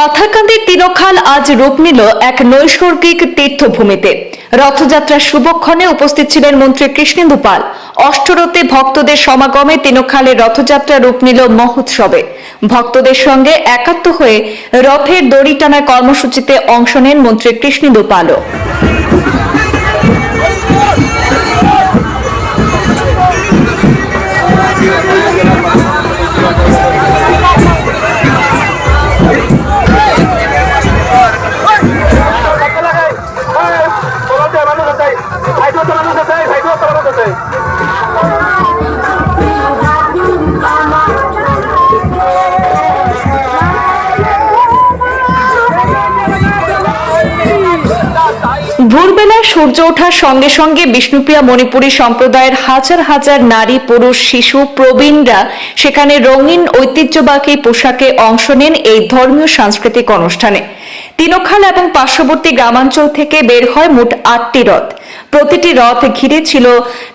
পাথারকান্দির তিনখাল আজ রূপ নিল এক নৈসর্গিক তীর্থভূমিতে। রথযাত্রার শুভক্ষণে উপস্থিত ছিলেন মন্ত্রী কৃষ্ণেন্দু পাল। অষ্টরতে ভক্তদের সমাগমে তিনখালের রথযাত্রা রূপ নিল মহোৎসবে। ভক্তদের সঙ্গে একাত্ম হয়ে রথের দড়ি টানা কর্মসূচিতে অংশ নেন মন্ত্রী কৃষ্ণেন্দু পালও। ভোরবেলায় সূর্য ওঠার সঙ্গে সঙ্গে বিষ্ণুপ্রিয়া মণিপুরী সম্প্রদায়ের হাজার হাজার নারী, পুরুষ, শিশু, প্রবীণরা সেখানে রঙিন ঐতিহ্যবাহী পোশাকে অংশ নেন এই ধর্মীয় সাংস্কৃতিক অনুষ্ঠানে। তিনখাল এবং পার্শ্ববর্তী গ্রামাঞ্চল থেকে বের হয় মোট আটটি রথ। প্রতিটি রথ ঘিরে ছিল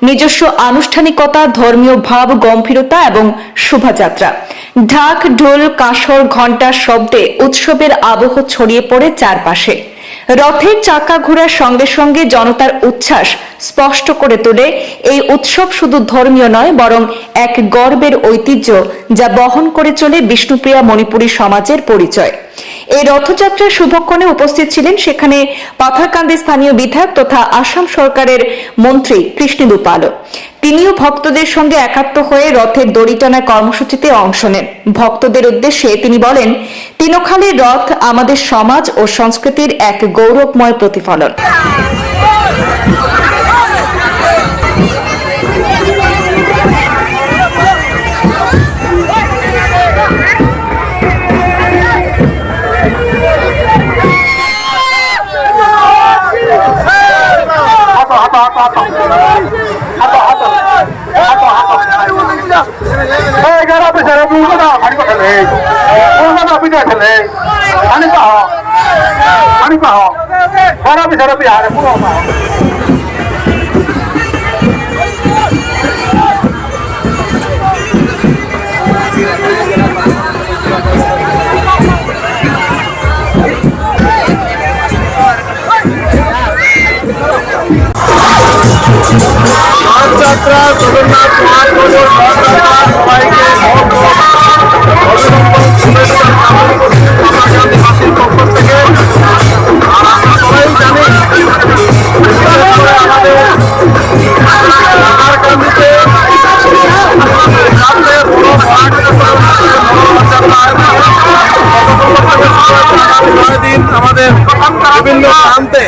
নিজস্ব আনুষ্ঠানিকতা, ধর্মীয় ভাব, গম্ভীরতা এবং শোভাযাত্রা। ঢাক, ঢোল, কাঁসর, ঘণ্টার শব্দে উৎসবের আবহ ছড়িয়ে পড়ে চারপাশে। রথের চাকা ঘোরার সঙ্গে সঙ্গে জনতার উচ্ছ্বাস স্পষ্ট করে তোলে। এই উৎসব শুধু ধর্মীয় নয়, বরং এক গর্বের ঐতিহ্য যা বহন করে চলে বিষ্ণুপ্রিয়া মণিপুরী সমাজের পরিচয়। এই রথযাত্রার শুভক্ষণে উপস্থিত ছিলেন সেখানে পাথারকান্দি স্থানীয় বিধায়ক তথা আসাম সরকারের মন্ত্রী কৃষ্ণেন্দু পালও তিনিও ভক্তদের সঙ্গে একাত্ম হয়ে রথের দড়ি টানার কর্মসূচিতে অংশ নেন। ভক্তদের উদ্দেশ্যে তিনি বলেন তিনখালের রথ আমাদের সমাজ ও সংস্কৃতির এক গৌরবময় প্রতিফলন। এগারো বিচারে বুঝব না হানি কথালে বুঝব না বিনয় খেলে হানি পাহ হানি পাহ বারো বিচারে বিহারে বুড়ো পাহ আমাদের ঝাড়খণ্ডীতে রাজ্যের পুরো আমাদের বিভিন্ন প্রান্তে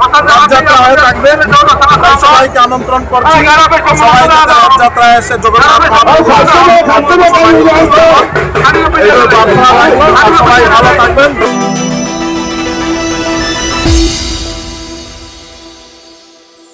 রথযাত্রা হয়ে থাকবে। সবাইকে আমন্ত্রণ করছি। সবাই যাতে রথযাত্রায় এসে জগন্নাথ। সবাই ভালো থাকবেন।